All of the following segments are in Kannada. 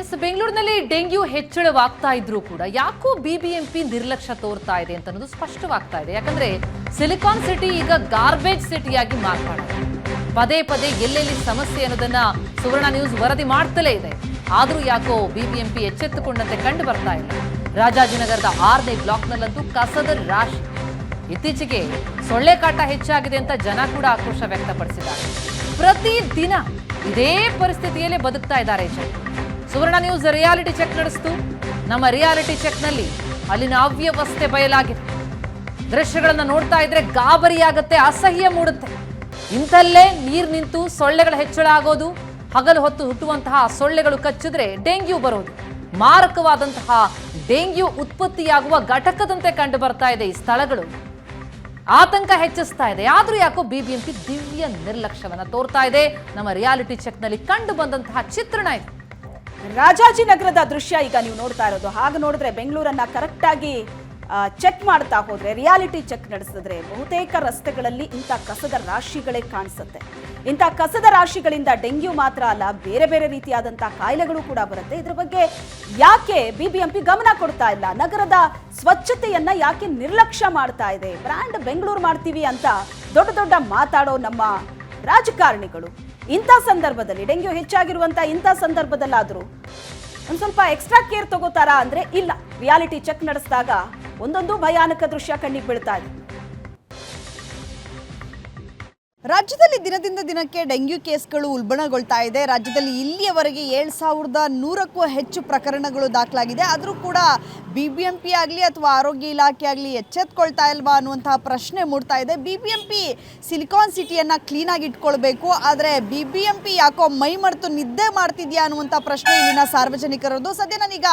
ಎಸ್ ಬೆಂಗಳೂರಿನಲ್ಲಿ ಡೆಂಗ್ಯೂ ಹೆಚ್ಚಳವಾಗ್ತಾ ಇದ್ರೂ ಕೂಡ ಯಾಕೋ ಬಿಬಿಎಂಪಿ ನಿರ್ಲಕ್ಷ್ಯ ತೋರ್ತಾ ಇದೆ ಅಂತ ಅನ್ನೋದು ಸ್ಪಷ್ಟವಾಗ್ತಾ ಇದೆ. ಯಾಕಂದ್ರೆ ಸಿಲಿಕಾನ್ ಸಿಟಿ ಈಗ ಗಾರ್ಬೇಜ್ ಸಿಟಿಯಾಗಿ ಮಾರ್ಪಾಡಿದೆ ಪದೇ ಪದೇ ಎಲ್ಲೆಲ್ಲಿ ಸಮಸ್ಯೆ ಅನ್ನೋದನ್ನ ಸುವರ್ಣ ನ್ಯೂಸ್ ವರದಿ ಮಾಡ್ತಲೇ ಇದೆ. ಆದರೂ ಯಾಕೋ ಬಿಬಿಎಂಪಿ ಎಚ್ಚೆತ್ತುಕೊಂಡಂತೆ ಕಂಡು ಬರ್ತಾ ಇಲ್ಲ. ರಾಜಾಜಿನಗರದ ಆರನೇ ಬ್ಲಾಕ್ನಲ್ಲಂತೂ ಕಸದ ರಾಶಿ. ಇತ್ತೀಚೆಗೆ ಸೊಳ್ಳೆ ಕಾಟ ಹೆಚ್ಚಾಗಿದೆ ಅಂತ ಜನ ಕೂಡ ಆಕ್ರೋಶ ವ್ಯಕ್ತಪಡಿಸಿದ್ದಾರೆ. ಪ್ರತಿ ದಿನ ಇದೇ ಪರಿಸ್ಥಿತಿಯಲ್ಲೇ ಬದುಕ್ತಾ ಇದ್ದಾರೆ ಜನ. ಸುವರ್ಣ ನ್ಯೂಸ್ ರಿಯಾಲಿಟಿ ಚೆಕ್ ನಡೆಸಿತು. ನಮ್ಮ ರಿಯಾಲಿಟಿ ಚೆಕ್ನಲ್ಲಿ ಅಲ್ಲಿನ ಅವ್ಯವಸ್ಥೆ ಬಯಲಾಗಿತ್ತು ದೃಶ್ಯಗಳನ್ನು ನೋಡ್ತಾ ಇದ್ರೆ ಗಾಬರಿಯಾಗುತ್ತೆ, ಅಸಹ್ಯ ಮೂಡುತ್ತೆ. ಇಂಥಲ್ಲೇ ನೀರು ನಿಂತು ಸೊಳ್ಳೆಗಳು ಹೆಚ್ಚಳ ಆಗೋದು, ಹಗಲು ಹೊತ್ತು ಹುಟ್ಟುವಂತಹ ಸೊಳ್ಳೆಗಳು ಕಚ್ಚಿದ್ರೆ ಡೆಂಗ್ಯೂ ಬರೋದು. ಮಾರಕವಾದಂತಹ ಡೆಂಗ್ಯೂ ಉತ್ಪತ್ತಿಯಾಗುವ ಘಟಕದಂತೆ ಕಂಡು ಬರ್ತಾ ಇದೆ ಈ ಸ್ಥಳಗಳು. ಆತಂಕ ಹೆಚ್ಚಿಸ್ತಾ ಇದೆ. ಆದರೂ ಯಾಕೋ ಬಿಬಿಎಂಪಿ ದಿವ್ಯ ನಿರ್ಲಕ್ಷ್ಯವನ್ನ ತೋರ್ತಾ ಇದೆ. ನಮ್ಮ ರಿಯಾಲಿಟಿ ಚೆಕ್ನಲ್ಲಿ ಕಂಡು ಬಂದಂತಹ ಚಿತ್ರಣ ಇದು. ರಾಜಾಜಿನಗರದ ದೃಶ್ಯ ಈಗ ನೀವು ನೋಡ್ತಾ ಇರೋದು. ಹಾಗೆ ನೋಡಿದ್ರೆ ಬೆಂಗಳೂರನ್ನ ಕರೆಕ್ಟಾಗಿ ಚೆಕ್ ಮಾಡ್ತಾ ಹೋದ್ರೆ ರಿಯಾಲಿಟಿ ಚೆಕ್ ನಡೆಸಿದ್ರೆ ಬಹುತೇಕ ರಸ್ತೆಗಳಲ್ಲಿ ಇಂಥ ಕಸದ ರಾಶಿಗಳೇ ಕಾಣಿಸುತ್ತೆ. ಇಂಥ ಕಸದ ರಾಶಿಗಳಿಂದ ಡೆಂಗ್ಯೂ ಮಾತ್ರ ಅಲ್ಲ, ಬೇರೆ ಬೇರೆ ರೀತಿಯಾದಂಥ ಕಾಯಿಲೆಗಳು ಕೂಡ ಬರುತ್ತೆ. ಇದ್ರ ಬಗ್ಗೆ ಯಾಕೆ ಬಿಬಿಎಂಪಿ ಗಮನ ಕೊಡ್ತಾ ಇಲ್ಲ? ನಗರದ ಸ್ವಚ್ಛತೆಯನ್ನ ಯಾಕೆ ನಿರ್ಲಕ್ಷ್ಯ ಮಾಡ್ತಾ ಇದೆ? ಬ್ರ್ಯಾಂಡ್ ಬೆಂಗಳೂರು ಮಾಡ್ತೀವಿ ಅಂತ ದೊಡ್ಡ ದೊಡ್ಡ ಮಾತಾಡೋ ನಮ್ಮ ರಾಜಕಾರಣಿಗಳು. ಇಂಥ ಸಂದರ್ಭದಲ್ಲಿ, ಡೆಂಗ್ಯೂ ಹೆಚ್ಚಾಗಿರುವಂಥ ಇಂಥ ಸಂದರ್ಭದಲ್ಲಾದರೂ ಒಂದು ಸ್ವಲ್ಪ ಎಕ್ಸ್ಟ್ರಾ ಕೇರ್ ತಗೋತಾರಾ ಅಂದರೆ ಇಲ್ಲ. ರಿಯಾಲಿಟಿ ಚೆಕ್ ನಡೆಸಿದಾಗ ಒಂದೊಂದು ಭಯಾನಕ ದೃಶ್ಯ ಕಣ್ಣಿಗೆ ಬೀಳ್ತಾ ಇದೆ. ರಾಜ್ಯದಲ್ಲಿ ದಿನದಿಂದ ದಿನಕ್ಕೆ ಡೆಂಗ್ಯೂ ಕೇಸ್ಗಳು ಉಲ್ಬಣಗೊಳ್ತಾ ಇದೆ. ರಾಜ್ಯದಲ್ಲಿ ಇಲ್ಲಿಯವರೆಗೆ ಏಳು ಸಾವಿರದ ನೂರಕ್ಕೂ ಹೆಚ್ಚು ಪ್ರಕರಣಗಳು ದಾಖಲಾಗಿದೆ. ಆದರೂ ಕೂಡ ಬಿ ಬಿ ಎಂ ಪಿ ಆಗಲಿ ಅಥವಾ ಆರೋಗ್ಯ ಇಲಾಖೆ ಆಗಲಿ ಎಚ್ಚೆತ್ಕೊಳ್ತಾ ಇಲ್ವಾ ಅನ್ನುವಂತಹ ಪ್ರಶ್ನೆ ಮೂಡ್ತಾ ಇದೆ. B B M P silicon ಸಿಟಿಯನ್ನು ಕ್ಲೀನಾಗಿ ಇಟ್ಕೊಳ್ಬೇಕು. ಆದರೆ ಬಿ ಬಿ ಎಂ ಪಿ ಯಾಕೋ ಮೈ ಮರೆತು ನಿದ್ದೆ ಮಾಡ್ತಿದ್ಯಾ ಅನ್ನುವಂಥ ಪ್ರಶ್ನೆ ಇಲ್ಲಿನ ಸಾರ್ವಜನಿಕರದ್ದು. ಸದ್ಯ ನಾನೀಗ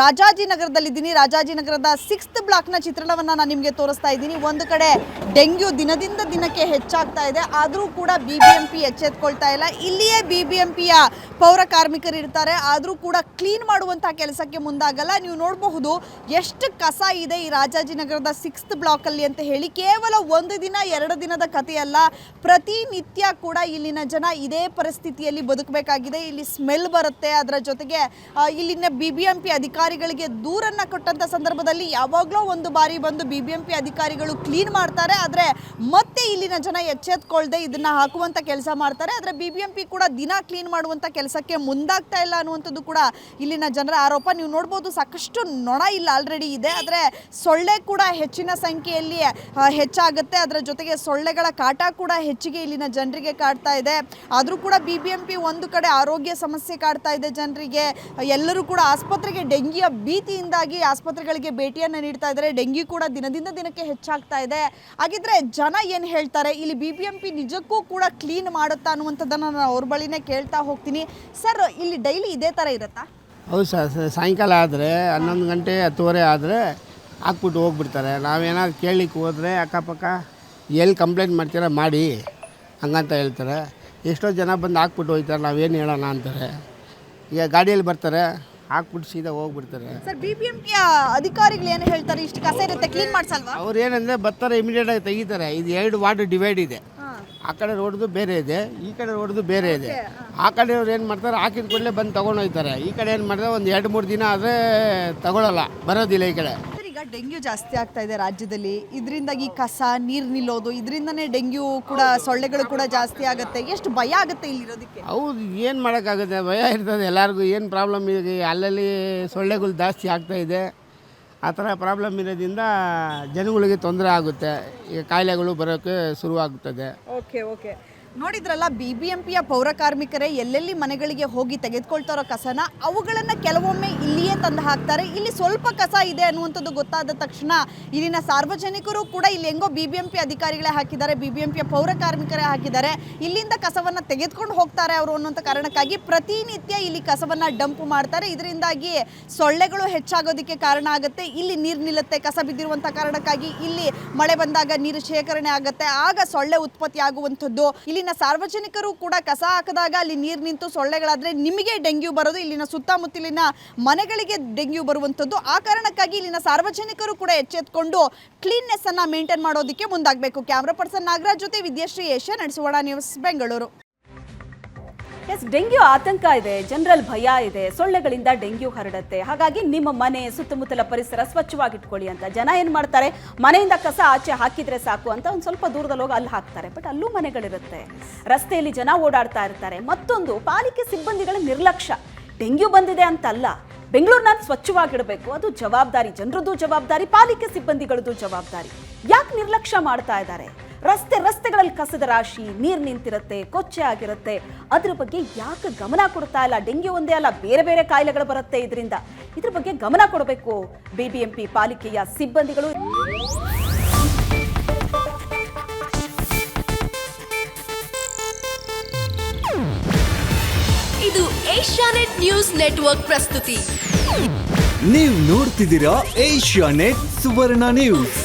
ರಾಜಾಜಿನಗರದಲ್ಲಿದ್ದೀನಿ ರಾಜಾಜಿನಗರದ ಸಿಕ್ಸ್ತ್ ಬ್ಲಾಕ್ನ ಚಿತ್ರಣವನ್ನು ನಾನು ನಿಮಗೆ ತೋರಿಸ್ತಾ ಇದ್ದೀನಿ. ಒಂದು ಕಡೆ ಡೆಂಗ್ಯೂ ದಿನದಿಂದ ದಿನಕ್ಕೆ ಹೆಚ್ಚಾಗ್ತಾ ಇದೆ. ಆದರೂ ಕೂಡ ಬಿ ಬಿ ಎಂ ಪಿ ಎಚ್ಚೆತ್ಕೊಳ್ತಾ ಇಲ್ಲ. ಇಲ್ಲಿಯೇ ಬಿ ಬಿ ಎಂ ಪಿಯ ಪೌರ ಕಾರ್ಮಿಕರು ಇರ್ತಾರೆ. ಆದರೂ ಕೂಡ ಕ್ಲೀನ್ ಮಾಡುವಂಥ ಕೆಲಸಕ್ಕೆ ಮುಂದಾಗಲ್ಲ. ನೀವು ನೋಡಬಹುದು ಎಷ್ಟು ಕಸ ಇದೆ ಈ ರಾಜಾಜಿನಗರದ ಸಿಕ್ಸ್ತ್ ಬ್ಲಾಕಲ್ಲಿ ಅಂತ ಹೇಳಿ. ಕೇವಲ ಒಂದು ದಿನ, ಎರಡು ದಿನದ ಕಥೆಯಲ್ಲ. ಪ್ರತಿನಿತ್ಯ ಕೂಡ ಇಲ್ಲಿನ ಜನ ಇದೇ ಪರಿಸ್ಥಿತಿಯಲ್ಲಿ ಬದುಕಬೇಕಾಗಿದೆ. ಇಲ್ಲಿ ಸ್ಮೆಲ್ ಬರುತ್ತೆ. ಅದರ ಜೊತೆಗೆ ಇಲ್ಲಿನ ಬಿ ಬಿ ಎಂ ಪಿ ಅಧಿಕಾರಿಗಳಿಗೆ ದೂರನ್ನು ಕೊಟ್ಟಂಥ ಸಂದರ್ಭದಲ್ಲಿ ಯಾವಾಗಲೂ ಒಂದು ಬಾರಿ ಬಂದು ಬಿ ಬಿ ಎಂ ಪಿ ಅಧಿಕಾರಿಗಳು ಕ್ಲೀನ್ ಮಾಡ್ತಾರೆ. ಆದರೆ ಮತ್ತೆ ಇಲ್ಲಿನ ಜನ ಎಚ್ಚೆತ್ಕೊಳ್ದೆ ಇದನ್ನ ಹಾಕುವಂತ ಕೆಲಸ ಮಾಡ್ತಾರೆ. ಆದರೆ ಬಿ ಬಿ ಎಂ ಕೂಡ ದಿನ ಕ್ಲೀನ್ ಮಾಡುವಂತ ಕೆಲಸಕ್ಕೆ ಮುಂದಾಗ್ತಾ ಇಲ್ಲ ಅನ್ನುವಂಥದ್ದು ಕೂಡ ಇಲ್ಲಿನ ಜನರ ಆರೋಪ. ನೀವು ನೋಡ್ಬೋದು ಸಾಕಷ್ಟು ನೊಣ ಇಲ್ಲ ಆಲ್ರೆಡಿ ಇದೆ. ಆದರೆ ಸೊಳ್ಳೆ ಕೂಡ ಹೆಚ್ಚಿನ ಸಂಖ್ಯೆಯಲ್ಲಿ ಹೆಚ್ಚಾಗುತ್ತೆ. ಅದರ ಜೊತೆಗೆ ಸೊಳ್ಳೆಗಳ ಕಾಟ ಕೂಡ ಹೆಚ್ಚಿಗೆ ಇಲ್ಲಿನ ಜನರಿಗೆ ಕಾಡ್ತಾ ಇದೆ. ಆದರೂ ಕೂಡ ಬಿ ಬಿ ಎಂ ಒಂದು ಕಡೆ ಆರೋಗ್ಯ ಸಮಸ್ಯೆ ಕಾಡ್ತಾ ಇದೆ ಜನರಿಗೆ. ಎಲ್ಲರೂ ಕೂಡ ಆಸ್ಪತ್ರೆಗೆ ಡೆಂಗಿಯ ಭೀತಿಯಿಂದಾಗಿ ಆಸ್ಪತ್ರೆಗಳಿಗೆ ಭೇಟಿಯನ್ನು ನೀಡ್ತಾ ಇದ್ದಾರೆ. ಡೆಂಗಿ ಕೂಡ ದಿನದಿಂದ ದಿನಕ್ಕೆ ಹೆಚ್ಚಾಗ್ತಾ ಇದೆ. ಹಾಗಿದ್ರೆ ಜನ ಏನು ಹೇಳ್ತಾರೆ? ಇಲ್ಲಿ ಬಿ ಬಿ ಎಂ ನಿಜಕ್ಕೂ ಕೂಡ ಕ್ಲೀನ್ ಮಾಡುತ್ತಾ ಅನ್ನುವಂಥದ್ದನ್ನು ನಾನು ಅವ್ರ ಬಳಿನೇ ಕೇಳ್ತಾ ಹೋಗ್ತೀನಿ. ಸರ್ ಇಲ್ಲಿ ಡೈಲಿ ಇದೇ ಥರ ಇರುತ್ತಾ? ಹೌದು ಸರ್ ಸಾಯಂಕಾಲ ಆದರೆ ಹನ್ನೊಂದು ಗಂಟೆ ಹತ್ತುವರೆ ಆದರೆ ಹಾಕ್ಬಿಟ್ಟು ಹೋಗ್ಬಿಡ್ತಾರೆ. ನಾವೇನಾದ್ರು ಕೇಳಲಿಕ್ಕೆ ಹೋದರೆ ಅಕ್ಕಪಕ್ಕ ಎಲ್ಲಿ ಕಂಪ್ಲೇಂಟ್ ಮಾಡ್ತೀರ ಮಾಡಿ ಹಂಗಂತ ಹೇಳ್ತಾರೆ. ಎಷ್ಟೋ ಜನ ಬಂದು ಹಾಕ್ಬಿಟ್ಟು ಹೋಗ್ತಾರೆ ನಾವೇನು ಹೇಳೋಣ ಅಂತಾರೆ. ಈಗ ಗಾಡಿಯಲ್ಲಿ ಬರ್ತಾರೆ ಹಾಕ್ಬಿಟ್ಟು ಸೀದಾ ಹೋಗ್ಬಿಡ್ತಾರೆ. Sir B P M P ಅಧಿಕಾರಿಗಳು ಏನು ಹೇಳ್ತಾರೆ? ಇಷ್ಟು ಕಸ ಇರುತ್ತೆ ಕ್ಲೀನ್ ಮಾಡ್ಸಲ್ವಾ? ಅವ್ರು ಏನಂದರೆ ಬರ್ತಾರೆ ಇಮಿಡಿಯೇಟಾಗಿ ತೆಗಿತಾರೆ. ಇದು ಎರಡು ವಾರ್ಡ್ ಡಿವೈಡ್ ಇದೆ. ಆ ಕಡೆ ರೋಡ್ದು ಬೇರೆ ಇದೆ ಈ ಕಡೆ ರೋಡ್ದು ಬೇರೆ ಇದೆ. ಆ ಕಡೆಯವ್ರು ಏನು ಮಾಡ್ತಾರೆ ಹಾಕಿದ ಕೂಡಲೇ ಬಂದು ತೊಗೊಂಡೋಗ್ತಾರೆ ಹೋಗ್ತಾರೆ ಈ ಕಡೆ ಏನು ಮಾಡ್ತಾರೆ ಒಂದು ಎರಡು ಮೂರು ದಿನ ಆದರೆ ತಗೊಳ್ಳಲ್ಲ ಬರೋದಿಲ್ಲ ಈ ಕಡೆ. ಈಗ ಡೆಂಗ್ಯೂ ಜಾಸ್ತಿ ಆಗ್ತಾ ಇದೆ ರಾಜ್ಯದಲ್ಲಿ. ಇದರಿಂದಾಗಿ ಕಸ ನೀರು ನಿಲ್ಲೋದು ಇದರಿಂದನೇ ಡೆಂಗ್ಯೂ ಕೂಡ ಸೊಳ್ಳೆಗಳು ಕೂಡ ಜಾಸ್ತಿ ಆಗುತ್ತೆ. ಎಷ್ಟು ಭಯ ಆಗುತ್ತೆ ಇಲ್ಲಿರೋದಕ್ಕೆ? ಹೌದು ಏನು ಮಾಡೋಕ್ಕಾಗುತ್ತೆ? ಭಯ ಇರ್ತದೆ ಎಲ್ಲರಿಗೂ. ಏನು ಪ್ರಾಬ್ಲಮ್ ಇದೆ? ಅಲ್ಲಲ್ಲಿ ಸೊಳ್ಳೆಗಳು ಜಾಸ್ತಿ ಆಗ್ತಾ ಇದೆ. ಆ ಥರ ಪ್ರಾಬ್ಲಮ್ ಇರೋದ್ರಿಂದ ಜನಗಳಿಗೆ ತೊಂದರೆ ಆಗುತ್ತೆ. ಈಗ ಕಾಯಿಲೆಗಳು ಬರೋಕ್ಕೆ ಶುರುವಾಗುತ್ತದೆ ಓಕೆ ಓಕೆ ನೋಡಿದ್ರಲ್ಲ ಬಿ ಬಿ ಎಂ ಪಿಯ ಪೌರ ಕಾರ್ಮಿಕರೇ ಎಲ್ಲೆಲ್ಲಿ ಮನೆಗಳಿಗೆ ಹೋಗಿ ತೆಗೆದುಕೊಳ್ತಾರೋ ಕಸನ, ಅವುಗಳನ್ನು ಕೆಲವೊಮ್ಮೆ ಇಲ್ಲಿಯೇ ತಂದು ಹಾಕ್ತಾರೆ. ಇಲ್ಲಿ ಸ್ವಲ್ಪ ಕಸ ಇದೆ ಅನ್ನುವಂಥದ್ದು ಗೊತ್ತಾದ ತಕ್ಷಣ ಇಲ್ಲಿನ ಸಾರ್ವಜನಿಕರು ಕೂಡ ಇಲ್ಲಿ ಹೆಂಗೋ ಬಿ ಬಿ ಎಂ ಪಿ ಅಧಿಕಾರಿಗಳೇ ಹಾಕಿದ್ದಾರೆ ಬಿ ಬಿ ಎಂ ಪಿಯ ಪೌರ ಕಾರ್ಮಿಕರೇ ಹಾಕಿದ್ದಾರೆ. ಇಲ್ಲಿಂದ ಕಸವನ್ನು ತೆಗೆದುಕೊಂಡು ಹೋಗ್ತಾರೆ ಅವರು ಅನ್ನುವಂಥ ಕಾರಣಕ್ಕಾಗಿ ಪ್ರತಿನಿತ್ಯ ಇಲ್ಲಿ ಕಸವನ್ನು ಡಂಪ್ ಮಾಡ್ತಾರೆ. ಇದರಿಂದಾಗಿ ಸೊಳ್ಳೆಗಳು ಹೆಚ್ಚಾಗೋದಕ್ಕೆ ಕಾರಣ ಆಗುತ್ತೆ. ಇಲ್ಲಿ ನೀರು ನಿಲ್ಲುತ್ತೆ, ಕಸ ಬಿದ್ದಿರುವಂಥ ಕಾರಣಕ್ಕಾಗಿ ಇಲ್ಲಿ ಮಳೆ ಬಂದಾಗ ನೀರು ಶೇಖರಣೆ ಆಗುತ್ತೆ. ಆಗ ಸೊಳ್ಳೆ ಉತ್ಪತ್ತಿ ಆಗುವಂಥದ್ದು ಇಲ್ಲಿನ ಸಾರ್ವಜನಿಕರು ಕೂಡ ಕಸ ಹಾಕಿದಾಗ ಅಲ್ಲಿ ನೀರು ನಿಂತು ಸೊಳ್ಳೆಗಳಾದರೆ ನಿಮಗೆ ಡೆಂಗ್ಯೂ ಬರೋದು, ಇಲ್ಲಿನ ಸುತ್ತಮುತ್ತಲಿನ ಮನೆಗಳಿಗೆ ಡೆಂಗ್ಯೂ ಬರುವಂಥದ್ದು. ಆ ಕಾರಣಕ್ಕಾಗಿ ಇಲ್ಲಿನ ಸಾರ್ವಜನಿಕರು ಕೂಡ ಎಚ್ಚೆತ್ಕೊಂಡು ಕ್ಲೀನ್ನೆಸ್ ಅನ್ನ ಮೇಂಟೈನ್ ಮಾಡೋದಕ್ಕೆ ಮುಂದಾಗಬೇಕು. ಕ್ಯಾಮ್ರಾ ಪರ್ಸನ್ ನಾಗರಾಜ್ ಜೊತೆ ವಿದ್ಯಾಶ್ರೀ ಏಷ್ಯಾ ನಡೆಸುವಣ ನ್ಯೂಸ್, ಬೆಂಗಳೂರು. ಎಸ್ ಡೆಂಗ್ಯೂ ಆತಂಕ ಇದೆ ಜನರಲ್ ಭಯ ಇದೆ, ಸೊಳ್ಳೆಗಳಿಂದ ಡೆಂಗ್ಯೂ ಹರಡುತ್ತೆ. ಹಾಗಾಗಿ ನಿಮ್ಮ ಮನೆ, ಸುತ್ತಮುತ್ತಲ ಪರಿಸರ ಸ್ವಚ್ಛವಾಗಿಟ್ಕೊಳ್ಳಿ ಅಂತ. ಜನ ಏನ್ ಮಾಡ್ತಾರೆ, ಮನೆಯಿಂದ ಕಸ ಆಚೆ ಹಾಕಿದ್ರೆ ಸಾಕು ಅಂತ ಒಂದು ಸ್ವಲ್ಪ ದೂರದಲ್ಲಿ ಹೋಗಿ ಅಲ್ಲಿ ಹಾಕ್ತಾರೆ. ಬಟ್ ಅಲ್ಲೂ ಮನೆಗಳಿರುತ್ತೆ. ರಸ್ತೆಯಲ್ಲಿ ಜನ ಓಡಾಡ್ತಾ ಇರ್ತಾರೆ. ಮತ್ತೊಂದು, ಪಾಲಿಕೆ ಸಿಬ್ಬಂದಿಗಳ ನಿರ್ಲಕ್ಷ್ಯ. ಡೆಂಗ್ಯೂ ಬಂದಿದೆ ಅಂತಲ್ಲ. ಬೆಂಗಳೂರಿನ ಸ್ವಚ್ಛವಾಗಿಡಬೇಕು. ಅದು ಜವಾಬ್ದಾರಿ, ಜನರದ್ದು ಜವಾಬ್ದಾರಿ, ಪಾಲಿಕೆ ಸಿಬ್ಬಂದಿಗಳದ್ದು ಜವಾಬ್ದಾರಿ. ಯಾಕೆ ನಿರ್ಲಕ್ಷ್ಯ ಮಾಡ್ತಾ ಇದ್ದಾರೆ? ರಸ್ತೆ ರಸ್ತೆಗಳಲ್ಲಿ ಕಸದ ರಾಶಿ ನೀರು ನಿಂತಿರುತ್ತೆ ಕೊಚ್ಚೆ ಆಗಿರುತ್ತೆ. ಅದ್ರ ಬಗ್ಗೆ ಯಾಕೆ ಗಮನ ಕೊಡ್ತಾ ಇಲ್ಲ? ಡೆಂಗ್ಯೂ ಒಂದೇ ಅಲ್ಲ ಬೇರೆ ಬೇರೆ ಕಾಯಿಲೆಗಳು ಬರುತ್ತೆ ಇದರಿಂದ. ಇದ್ರ ಬಗ್ಗೆ ಗಮನ ಕೊಡಬೇಕು. ಬಿಬಿಎಂಪಿ ಪಾಲಿಕೆಯ ಸಿಬ್ಬಂದಿಗಳು. ಇದು ಏಷ್ಯಾನೆಟ್ ನ್ಯೂಸ್ ನೆಟ್ವರ್ಕ್ ಪ್ರಸ್ತುತಿ. ನೀವು ನೋಡ್ತಿದ್ದೀರಾ ಏಷ್ಯಾ ನೆಟ್ ಸುವರ್ಣ ನ್ಯೂಸ್.